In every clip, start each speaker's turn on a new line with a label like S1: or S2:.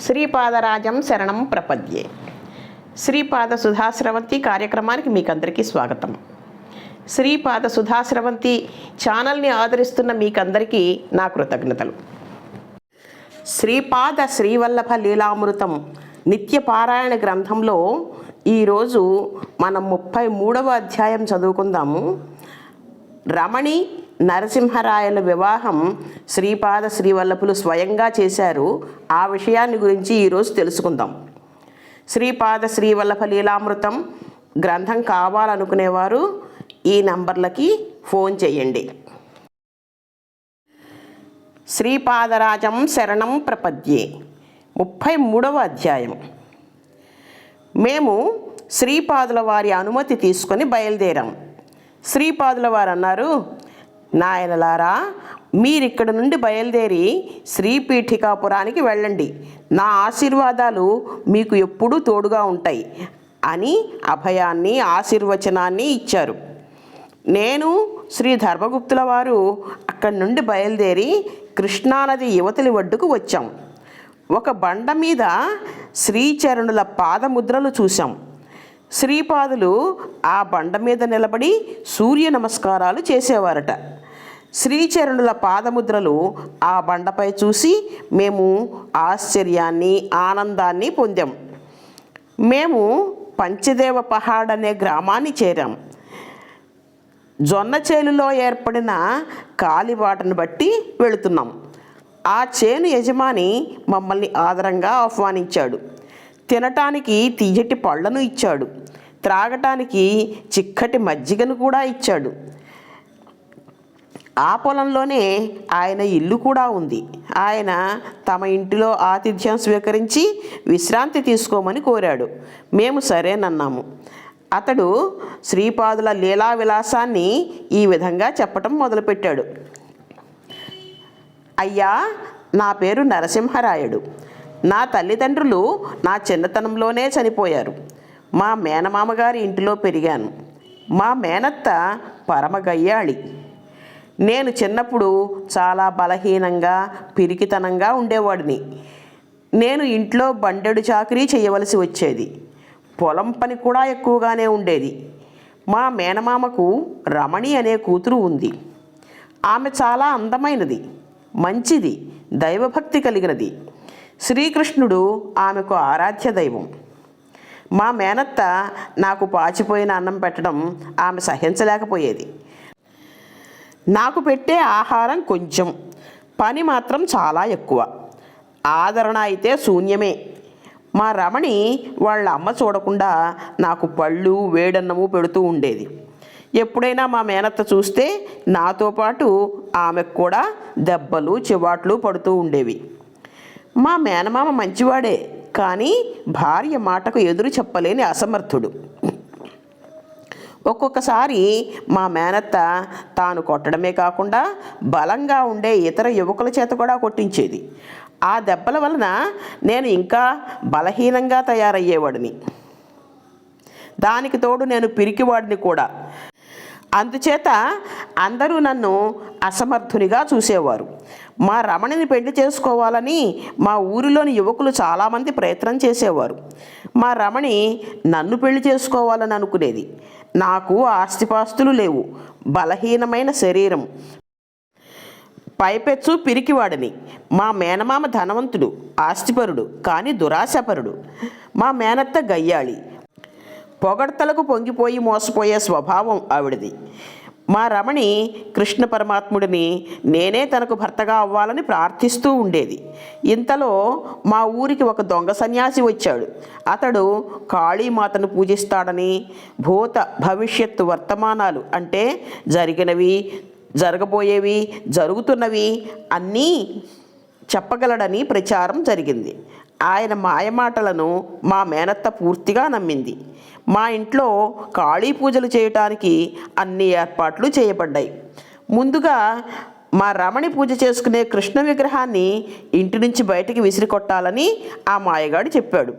S1: శ్రీపాదరాజం శరణం ప్రపద్యే. శ్రీపాద సుధాశ్రవంతి కార్యక్రమానికి మీకందరికీ స్వాగతం. శ్రీపాద సుధాశ్రవంతి ఛానల్ని ఆదరిస్తున్న మీకందరికీ నా కృతజ్ఞతలు. శ్రీపాద శ్రీవల్లభ లీలామృతం నిత్య పారాయణ గ్రంథంలో ఈరోజు మనం ముప్పై మూడవ అధ్యాయం చదువుకుందాము. రమణి నరసింహరాయల వివాహం శ్రీపాద శ్రీవల్లభులు స్వయంగా చేశారు. ఆ విషయాన్ని గురించి ఈరోజు తెలుసుకుందాం. శ్రీపాద శ్రీవల్లభ లీలామృతం గ్రంథం కావాలనుకునేవారు ఈ నంబర్లకి ఫోన్ చేయండి. శ్రీపాదరాజం శరణం ప్రపద్యే. ముప్పై మూడవ అధ్యాయం. మేము శ్రీపాదుల వారి అనుమతి తీసుకొని బయలుదేరాం. శ్రీపాదుల వారు అన్నారు నాయనలారా మీరిక్కడి నుండి బయలుదేరి శ్రీపీఠికాపురానికి వెళ్ళండి. నా ఆశీర్వాదాలు మీకు ఎప్పుడూ తోడుగా ఉంటాయి అని అభయాన్ని ఆశీర్వచనాన్ని ఇచ్చారు. నేను శ్రీ ధర్మగుప్తుల వారు అక్కడి నుండి బయలుదేరి కృష్ణానది యువతలి ఒడ్డుకు వచ్చాం. ఒక బండ మీద శ్రీచరణుల పాదముద్రలు చూశాం. శ్రీపాదులు ఆ బండ మీద నిలబడి సూర్య నమస్కారాలు చేసేవారట. శ్రీచరణుల పాదముద్రలు ఆ బండపై చూసి మేము ఆశ్చర్యాన్ని ఆనందాన్ని పొందాం. మేము పంచదేవ పహాడ్ అనే గ్రామాన్ని చేరాం. జొన్న చేలులో ఏర్పడిన కాలిబాటను బట్టి వెళుతున్నాం. ఆ చేను యజమాని మమ్మల్ని ఆదరంగా ఆహ్వానించాడు. తినటానికి తీయటి పళ్ళను ఇచ్చాడు. త్రాగటానికి చిక్కటి మజ్జిగను కూడా ఇచ్చాడు. ఆ పొలంలోనే ఆయన ఇల్లు కూడా ఉంది. ఆయన తమ ఇంటిలో ఆతిథ్యం స్వీకరించి విశ్రాంతి తీసుకోమని కోరాడు. మేము సరేనన్నాము అతడు శ్రీపాదుల లీలా విలాసాన్ని ఈ విధంగా చెప్పటం మొదలుపెట్టాడు. అయ్యా నా పేరు నరసింహరాయుడు. నా తల్లిదండ్రులు నా చిన్నతనంలోనే చనిపోయారు. మా మేనమామ గారి ఇంటిలో పెరిగాను. మా మేనత్త పరమగయ్యాళి. నేను చిన్నప్పుడు చాలా బలహీనంగా పిరికితనంగా ఉండేవాడిని. నేను ఇంట్లో బండెడు చాకరీ చేయవలసి వచ్చేది. పొలం పని కూడా ఎక్కువగానే ఉండేది. మా మేనమామకు రమణి అనే కూతురు ఉంది. ఆమె చాలా అందమైనది మంచిది దైవభక్తి కలిగినది. శ్రీకృష్ణుడు ఆమెకు ఆరాధ్య దైవం. మా మేనత్త నాకు పాచిపోయిన అన్నం పెట్టడం ఆమె సహించలేకపోయేది. నాకు పెట్టే ఆహారం కొంచెం. పని మాత్రం చాలా ఎక్కువ. ఆదరణ అయితే శూన్యమే. మా రమణి వాళ్ళ అమ్మ చూడకుండా నాకు పళ్ళు వేడన్నము పెడుతూ ఉండేది. ఎప్పుడైనా మా మేనత్త చూస్తే నాతో పాటు ఆమెకు కూడా దెబ్బలు చివాట్లు పడుతూ ఉండేవి. మా మేనమామ మంచివాడే కానీ భార్య మాటకు ఎదురు చెప్పలేని అసమర్థుడు. ఒక్కొక్కసారి మా మేనత్త తాను కొట్టడమే కాకుండా బలంగా ఉండే ఇతర యువకుల చేత కూడా కొట్టించేది. ఆ దెబ్బల వలన నేను ఇంకా బలహీనంగా తయారయ్యేవాడిని. దానికి తోడు నేను పిరికివాడిని కూడా. అందుచేత అందరూ నన్ను అసమర్థునిగా చూసేవారు. మా రమణిని పెళ్ళి చేసుకోవాలని మా ఊరిలోని యువకులు చాలామంది ప్రయత్నం చేసేవారు. మా రమణి నన్ను పెళ్ళి చేసుకోవాలని అనుకునేది. నాకు ఆస్తిపాస్తులు లేవు బలహీనమైన శరీరం. పైపెచ్చు పిరికివాడని. మా మేనమామ ధనవంతుడు ఆస్తిపరుడు కానీ దురాశపరుడు. మా మేనత్త గయ్యాళి. పొగడ్తలకు పొంగిపోయి మోసపోయే స్వభావం ఆవిడది. మా రమణి కృష్ణ పరమాత్ముడిని నేనే తనకు భర్తగా అవ్వాలని ప్రార్థిస్తూ ఉండేది. ఇంతలో మా ఊరికి ఒక దొంగ సన్యాసి వచ్చాడు. అతడు కాళీమాతను పూజిస్తాడని భూత భవిష్యత్తు వర్తమానాలు అంటే జరిగినవి జరగబోయేవి జరుగుతున్నవి అన్నీ చెప్పగలడని ప్రచారం జరిగింది. ఆయన మాయమాటలను మా మేనత్త పూర్తిగా నమ్మింది. మా ఇంట్లో కాళీ పూజలు చేయటానికి అన్ని ఏర్పాట్లు చేయబడ్డాయి. ముందుగా మా రమణి పూజ చేసుకునే కృష్ణ విగ్రహాన్ని ఇంటి నుంచి బయటికి విసిరికొట్టాలని ఆ మాయగాడు చెప్పాడు.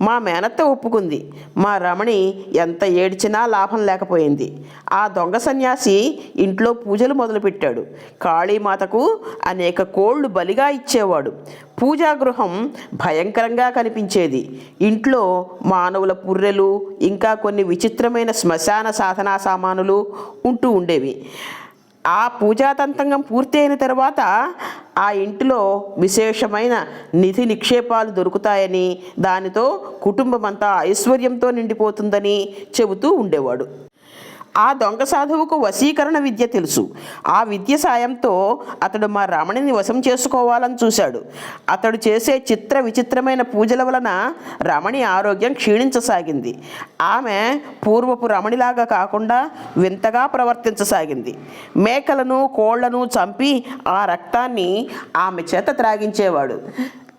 S1: మా మేనత్త ఒప్పుకుంది. మా రమణి ఎంత ఏడ్చినా లాభం లేకపోయింది. ఆ దొంగ సన్యాసి ఇంట్లో పూజలు మొదలుపెట్టాడు. కాళీమాతకు అనేక కోళ్ళు బలిగా ఇచ్చేవాడు. పూజాగృహం భయంకరంగా కనిపించేది. ఇంట్లో మానవుల పుర్రెలు ఇంకా కొన్ని విచిత్రమైన శ్మశాన సాధనా సామానులు ఉంటూ ఉండేవి. ఆ పూజాతంతంగం పూర్తయిన తర్వాత ఆ ఇంటిలో విశేషమైన నిధి నిక్షేపాలు దొరుకుతాయని దానితో కుటుంబమంతా ఐశ్వర్యంతో నిండిపోతుందని చెబుతూ ఉండేవాడు. ఆ దొంగ సాధువుకు వశీకరణ విద్య తెలుసు. ఆ విద్య సాయంతో అతడు మా రమణిని వశం చేసుకోవాలని చూశాడు. అతడు చేసే చిత్ర విచిత్రమైన పూజల వలన రమణి ఆరోగ్యం క్షీణించసాగింది. ఆమె పూర్వపు రమణిలాగా కాకుండా వింతగా ప్రవర్తించసాగింది. మేకలను కోళ్ళను చంపి ఆ రక్తాన్ని ఆమె చేత త్రాగించేవాడు.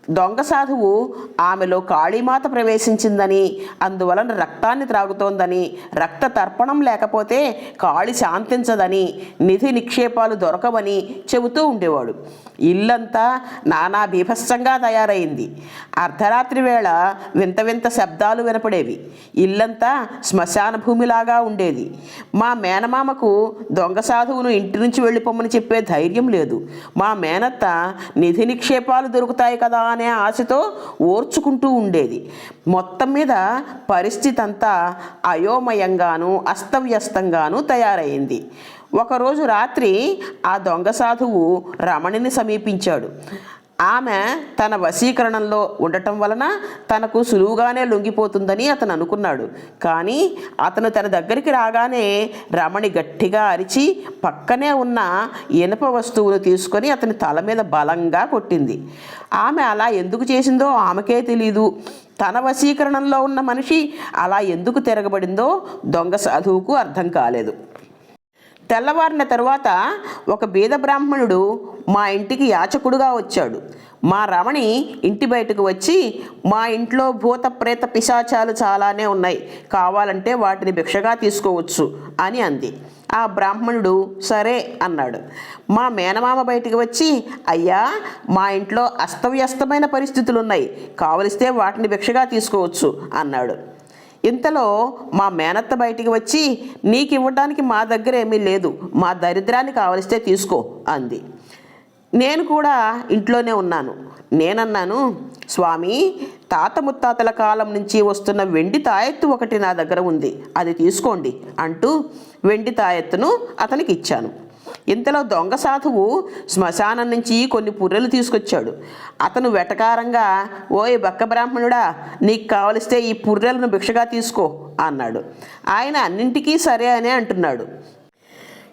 S1: దొంగ సాధువు ఆమెలో కాళీమాత ప్రవేశించిందని అందువలన రక్తాన్ని త్రాగుతోందని రక్త తర్పణం లేకపోతే కాళి శాంతించదని నిధి నిక్షేపాలు దొరకవని చెబుతూ ఉండేవాడు. ఇల్లంతా నానా బీభత్సంగా తయారైంది. అర్ధరాత్రి వేళ వింత వింత శబ్దాలు వినపడేవి. ఇల్లంతా శ్మశాన భూమిలాగా ఉండేది. మా మేనమామకు దొంగ సాధువును ఇంటి నుంచి వెళ్ళిపోమని చెప్పే ధైర్యం లేదు. మా మేనత్త నిధి నిక్షేపాలు దొరుకుతాయి కదా అనే ఆశతో ఓర్చుకుంటూ ఉండేది. మొత్తం మీద పరిస్థితి అంతా అయోమయంగాను అస్తవ్యస్తంగాను తయారైంది. ఒకరోజు రాత్రి ఆ దొంగ సాధువు రమణిని సమీపించాడు. ఆమె తన వశీకరణంలో ఉండటం వలన తనకు సులువుగానే లొంగిపోతుందని అతను అనుకున్నాడు. కానీ అతను తన దగ్గరికి రాగానే రమణి గట్టిగా అరిచి పక్కనే ఉన్న ఇనప వస్తువును తీసుకొని అతని తల మీద బలంగా కొట్టింది. ఆమె అలా ఎందుకు చేసిందో ఆమెకే తెలీదు. తన వశీకరణంలో ఉన్న మనిషి అలా ఎందుకు తిరగబడిందో దొంగ సాధువుకు అర్థం కాలేదు. తెల్లవారిన తరువాత ఒక బీద బ్రాహ్మణుడు మా ఇంటికి యాచకుడుగా వచ్చాడు. మా రమణి ఇంటి బయటకు వచ్చి మా ఇంట్లో భూత ప్రేత పిశాచాలు చాలానే ఉన్నాయి. కావాలంటే వాటిని భిక్షగా తీసుకోవచ్చు అని అంది. ఆ బ్రాహ్మణుడు సరే అన్నాడు. మా మేనమామ బయటికి వచ్చి అయ్యా మా ఇంట్లో అస్తవ్యస్తమైన పరిస్థితులు ఉన్నాయి కావలిస్తే వాటిని భిక్షగా తీసుకోవచ్చు అన్నాడు. ఇంతలో మా మేనత్త బయటికి వచ్చి నీకు ఇవ్వడానికి మా దగ్గర ఏమీ లేదు. మా దరిద్రాన్ని కావలిస్తే తీసుకో అంది. నేను కూడా ఇంట్లోనే ఉన్నాను. నేనన్నాను స్వామి తాత ముత్తాతల కాలం నుంచి వస్తున్న వెండి తాయెత్తు ఒకటి నా దగ్గర ఉంది. అది తీసుకోండి అంటూ వెండి తాయెత్తును అతనికి ఇచ్చాను. ఇంతలో దొంగ సాధువు శ్మశానం నుంచి కొన్ని పుర్రెలు తీసుకొచ్చాడు. అతను వెటకారంగా ఓయ్ బక్క బ్రాహ్మణుడా నీకు కావలిస్తే ఈ పుర్రెలను భిక్షగా తీసుకో అన్నాడు. ఆయన అన్నింటికీ సరే అనే అంటున్నాడు.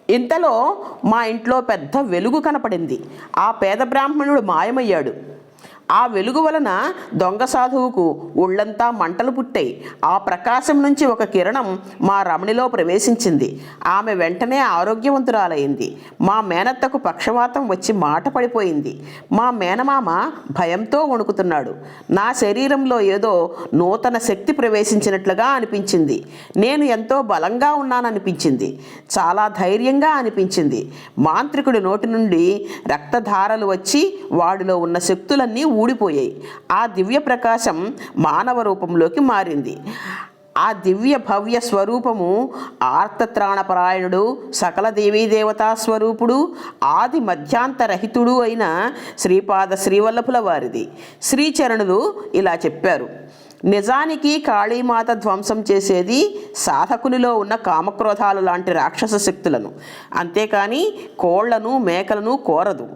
S1: ఇంతలో మా ఇంట్లో పెద్ద వెలుగు కనపడింది. ఆ పేద బ్రాహ్మణుడు మాయమయ్యాడు. ఆ వెలుగు వలన దొంగ సాధువుకు ఒళ్ళంతా మంటలు పుట్టాయి. ఆ ప్రకాశం నుంచి ఒక కిరణం మా రమణిలో ప్రవేశించింది. ఆమె వెంటనే ఆరోగ్యవంతురాలైంది. మా మేనత్తకు పక్షవాతం వచ్చి మాట పడిపోయింది. మా మేనమామ భయంతో వణుకుతున్నాడు. నా శరీరంలో ఏదో నూతన శక్తి ప్రవేశించినట్లుగా అనిపించింది. నేను ఎంతో బలంగా ఉన్నాననిపించింది. చాలా ధైర్యంగా అనిపించింది. మాంత్రికుడి నోటి నుండి రక్తధారలు వచ్చి వాడిలో ఉన్న శక్తులన్నీ ఊడిపోయాయి. ఆ దివ్య ప్రకాశం మానవ రూపంలోకి మారింది. ఆ దివ్య భవ్య స్వరూపము ఆర్తత్రాణపరాయణుడు సకల దేవీ దేవతా స్వరూపుడు ఆది మధ్యాంతరహితుడు అయిన శ్రీపాద శ్రీవల్లభుల వారిది. శ్రీచరణులు ఇలా చెప్పారు. నిజానికి కాళీమాత ధ్వంసం చేసేది సాధకునిలో ఉన్న కామక్రోధాలు లాంటి రాక్షస శక్తులను. అంతేకాని కోళ్ళను మేకలను కోరదు.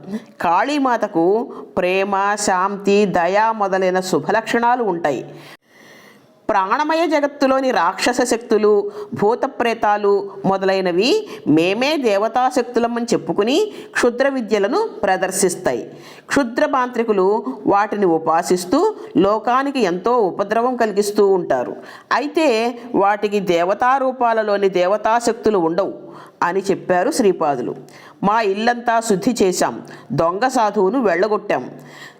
S1: కాళీమాతకు ప్రేమ శాంతి దయ మొదలైన శుభలక్షణాలు ఉంటాయి. ప్రాణమయ జగత్తులోని రాక్షస శక్తులు భూత ప్రేతాలు మొదలైనవి మేమే దేవతాశక్తులమని చెప్పుకుని క్షుద్ర విద్యలను ప్రదర్శిస్తాయి. క్షుద్ర మాంత్రికులు వాటిని ఉపాసిస్తూ లోకానికి ఎంతో ఉపద్రవం కలిగిస్తూ ఉంటారు. అయితే వాటికి దేవతా రూపాలలోని ఉండవు అని చెప్పారు శ్రీపాదులు. మా ఇల్లంతా శుద్ధి చేశాం. దొంగ సాధువును వెళ్ళగొట్టాం.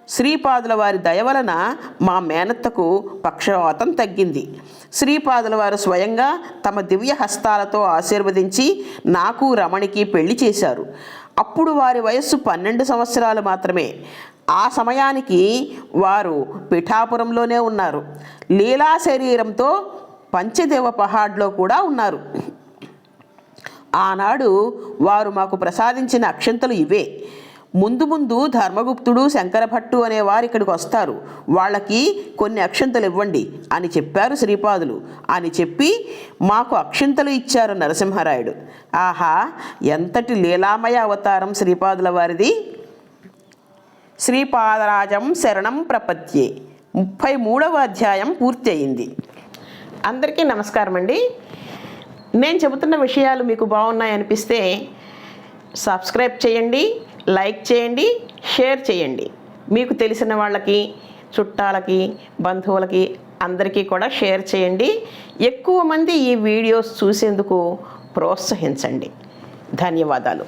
S1: శ్రీపాదుల వారి దయ వలన మా మేనత్తకు పక్షవాతం తగ్గింది. శ్రీపాదుల వారు స్వయంగా తమ దివ్య హస్తాలతో ఆశీర్వదించి నాకు రమణికి పెళ్ళి చేశారు. అప్పుడు వారి వయస్సు పన్నెండు సంవత్సరాలు మాత్రమే. ఆ సమయానికి వారు పిఠాపురంలోనే ఉన్నారు. లీలా శరీరంతో పంచదేవ పహాడ్లో కూడా ఉన్నారు. ఆనాడు వారు మాకు ప్రసాదించిన అక్షంతలు ఇవే. ముందు ముందు ధర్మగుప్తుడు శంకరభట్టు అనే వారు ఇక్కడికి వస్తారు. వాళ్ళకి కొన్ని అక్షంతలు ఇవ్వండి అని చెప్పారు శ్రీపాదులు. అని చెప్పి మాకు అక్షంతలు ఇచ్చారు నరసింహరాయుడు. ఆహా ఎంతటి లీలామయ అవతారం శ్రీపాదుల వారిది? శ్రీపాదరాజం శరణం ప్రపత్యే ముప్పై మూడవ అధ్యాయం పూర్తి అయింది. అందరికీ నమస్కారం అండి. నేను చెబుతున్న విషయాలు మీకు బాగున్నాయి అనిపిస్తే సబ్స్క్రైబ్ చేయండి. లైక్ చేయండి షేర్ చేయండి. మీకు తెలిసిన వాళ్ళకి చుట్టాలకి బంధువులకి అందరికీ కూడా షేర్ చేయండి. ఎక్కువ మంది ఈ వీడియోస్ చూసేందుకు ప్రోత్సహించండి. ధన్యవాదాలు.